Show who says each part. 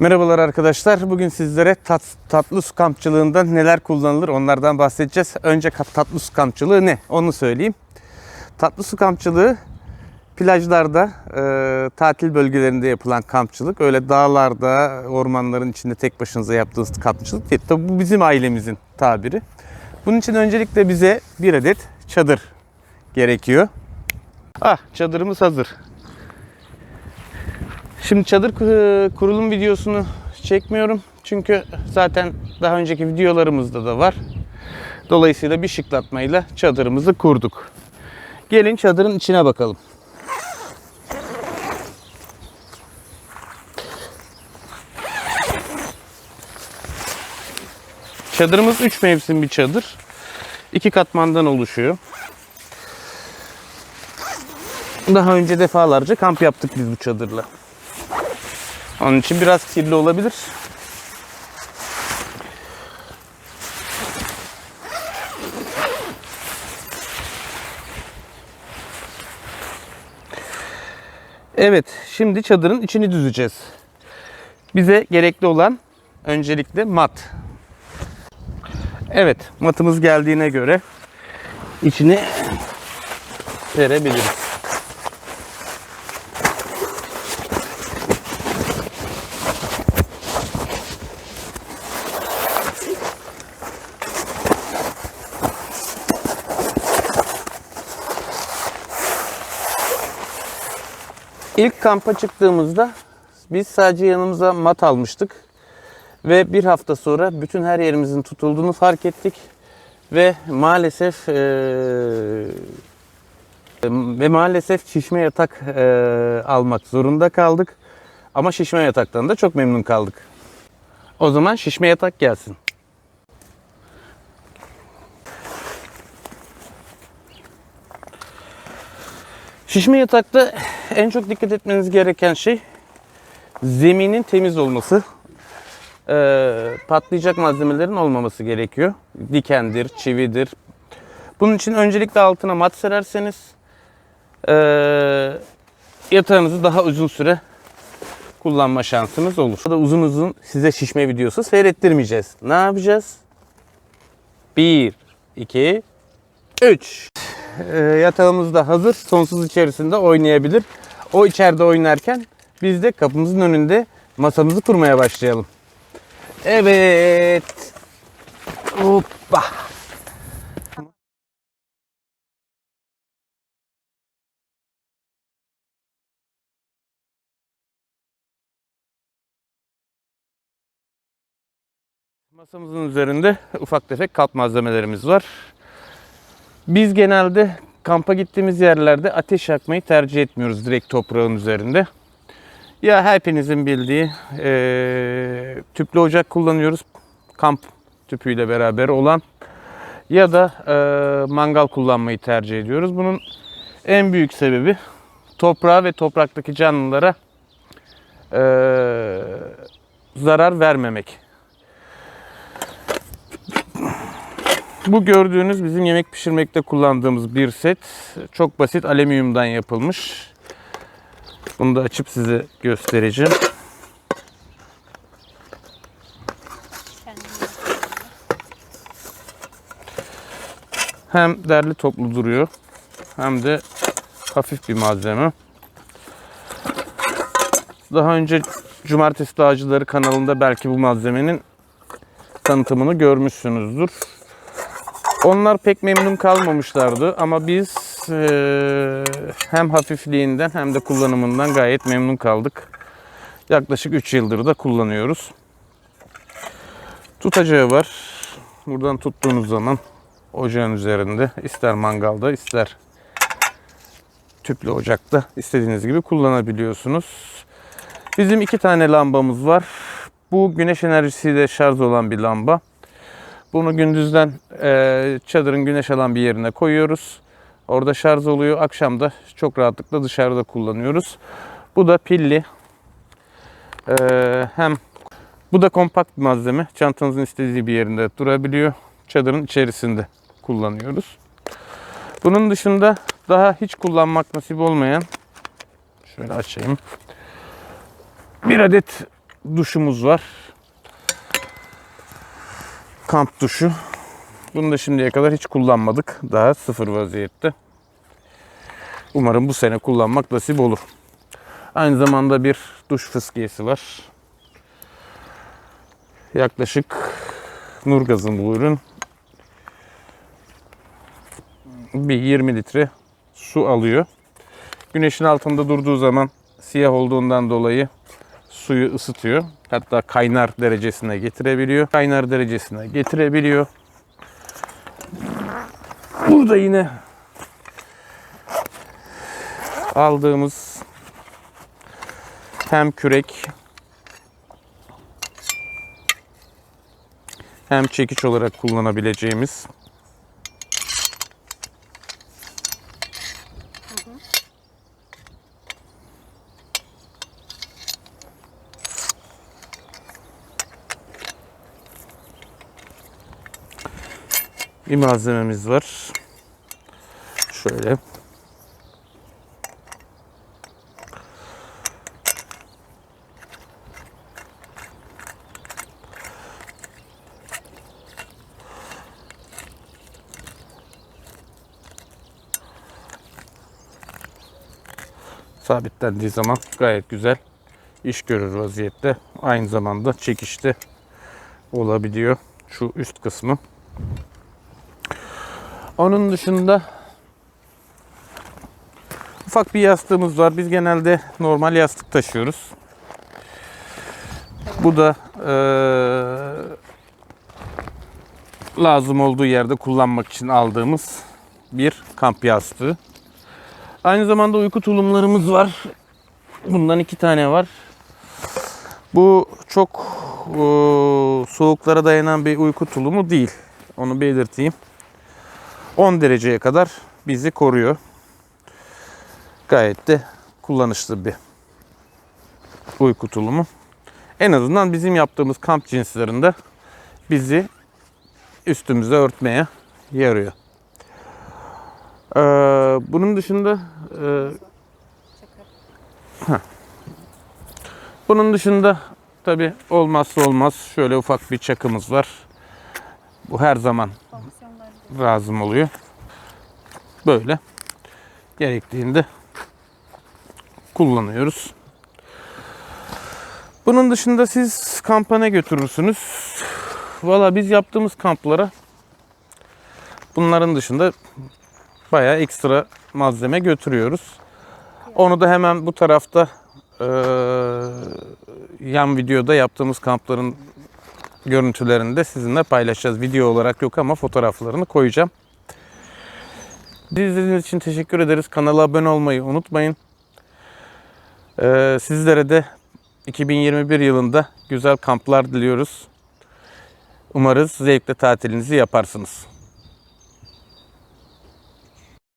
Speaker 1: Merhabalar arkadaşlar. Bugün sizlere tat, tatlı su kampçılığında neler kullanılır onlardan bahsedeceğiz. Önce tatlı su kampçılığı ne? Onu söyleyeyim. Tatlı su kampçılığı plajlarda, e, tatil bölgelerinde yapılan kampçılık. Öyle dağlarda, ormanların içinde tek başınıza yaptığınız kampçılık değil. Tabii bu bizim ailemizin tabiri. Bunun için öncelikle bize bir adet çadır gerekiyor. Ah çadırımız hazır. Şimdi çadır ku- kurulum videosunu çekmiyorum. Çünkü zaten daha önceki videolarımızda da var. Dolayısıyla bir şıklatmayla çadırımızı kurduk. Gelin çadırın içine bakalım. Çadırımız 3 mevsim bir çadır. İki katmandan oluşuyor. Daha önce defalarca kamp yaptık biz bu çadırla. Onun için biraz kirli olabilir. Evet, şimdi çadırın içini düzeceğiz. Bize gerekli olan öncelikle mat. Evet, matımız geldiğine göre içini serebiliriz. İlk kampa çıktığımızda biz sadece yanımıza mat almıştık. Ve bir hafta sonra bütün her yerimizin tutulduğunu fark ettik. Ve maalesef eee, ve maalesef şişme yatak eee, almak zorunda kaldık. Ama şişme yataktan da çok memnun kaldık. O zaman şişme yatak gelsin. Şişme yatakta en çok dikkat etmeniz gereken şey zeminin temiz olması. Ee, patlayacak malzemelerin olmaması gerekiyor. Dikendir, çividir. Bunun için öncelikle altına mat sererseniz ee, yatağınızı daha uzun süre kullanma şansınız olur. Da uzun uzun size şişme videosu seyrettirmeyeceğiz. Ne yapacağız? 1, 2, 3. Ee, yatağımız da hazır. Sonsuz içerisinde oynayabilir. O içeride oynarken biz de kapımızın önünde masamızı kurmaya başlayalım. Evet. Hoppa. Masamızın üzerinde ufak tefek kamp malzemelerimiz var. Biz genelde kampa gittiğimiz yerlerde ateş yakmayı tercih etmiyoruz direkt toprağın üzerinde. Ya hepinizin bildiği eee, tüplü ocak kullanıyoruz. Kamp tüpüyle beraber olan. Ya da eee, mangal kullanmayı tercih ediyoruz. Bunun en büyük sebebi toprağa ve topraktaki canlılara eee, zarar vermemek. Bu gördüğünüz bizim yemek pişirmekte kullandığımız bir set. Çok basit alüminyumdan yapılmış. Bunu da açıp size göstereceğim. Hem derli toplu duruyor hem de hafif bir malzeme. Daha önce Cumartesi Dağcıları kanalında belki bu malzemenin tanıtımını görmüşsünüzdür. Onlar pek memnun kalmamışlardı ama biz eee, hem hafifliğinden hem de kullanımından gayet memnun kaldık. Yaklaşık 3 yıldır da kullanıyoruz. Tutacağı var. Buradan tuttuğunuz zaman ocağın üzerinde ister mangalda ister tüplü ocakta istediğiniz gibi kullanabiliyorsunuz. Bizim iki tane lambamız var. Bu güneş enerjisiyle şarj olan bir lamba. Bunu gündüzden e, çadırın güneş alan bir yerine koyuyoruz. Orada şarj oluyor. Akşam da çok rahatlıkla dışarıda kullanıyoruz. Bu da pilli. E, hem bu da kompakt bir malzeme. Çantanızın istediği bir yerinde durabiliyor. Çadırın içerisinde kullanıyoruz. Bunun dışında daha hiç kullanmak nasip olmayan şöyle açayım. Bir adet duşumuz var. Kamp duşu. Bunu da şimdiye kadar hiç kullanmadık. Daha sıfır vaziyette. Umarım bu sene kullanmak nasip olur. Aynı zamanda bir duş fıskiyesi var. Yaklaşık Nurgaz'ın bu ürün bir 20 litre su alıyor. Güneşin altında durduğu zaman siyah olduğundan dolayı suyu ısıtıyor. Hatta kaynar derecesine getirebiliyor. Kaynar derecesine getirebiliyor. Burada yine aldığımız hem kürek hem çekiç olarak kullanabileceğimiz bir malzememiz var. Şöyle. sabitlendiği zaman gayet güzel iş görür vaziyette. Aynı zamanda çekişte olabiliyor şu üst kısmı. Onun dışında ufak bir yastığımız var. Biz genelde normal yastık taşıyoruz. Bu da eee, lazım olduğu yerde kullanmak için aldığımız bir kamp yastığı. Aynı zamanda uyku tulumlarımız var. Bundan iki tane var. Bu çok eee, soğuklara dayanan bir uyku tulumu değil. Onu belirteyim. 10 dereceye kadar bizi koruyor. Gayet de kullanışlı bir uyku tulumu. En azından bizim yaptığımız kamp cinslerinde bizi üstümüze örtmeye yarıyor. Ee, bunun dışında e, bunun dışında tabi olmazsa olmaz şöyle ufak bir çakımız var. Bu her zaman lazım oluyor. Böyle gerektiğinde kullanıyoruz. Bunun dışında siz kampa ne götürürsünüz? Valla biz yaptığımız kamplara bunların dışında bayağı ekstra malzeme götürüyoruz. Onu da hemen bu tarafta eee, yan videoda yaptığımız kampların görüntülerini de sizinle paylaşacağız. Video olarak yok ama fotoğraflarını koyacağım. Bizi izlediğiniz için teşekkür ederiz. Kanala abone olmayı unutmayın. Ee, sizlere de 2021 yılında güzel kamplar diliyoruz. Umarız zevkle tatilinizi yaparsınız.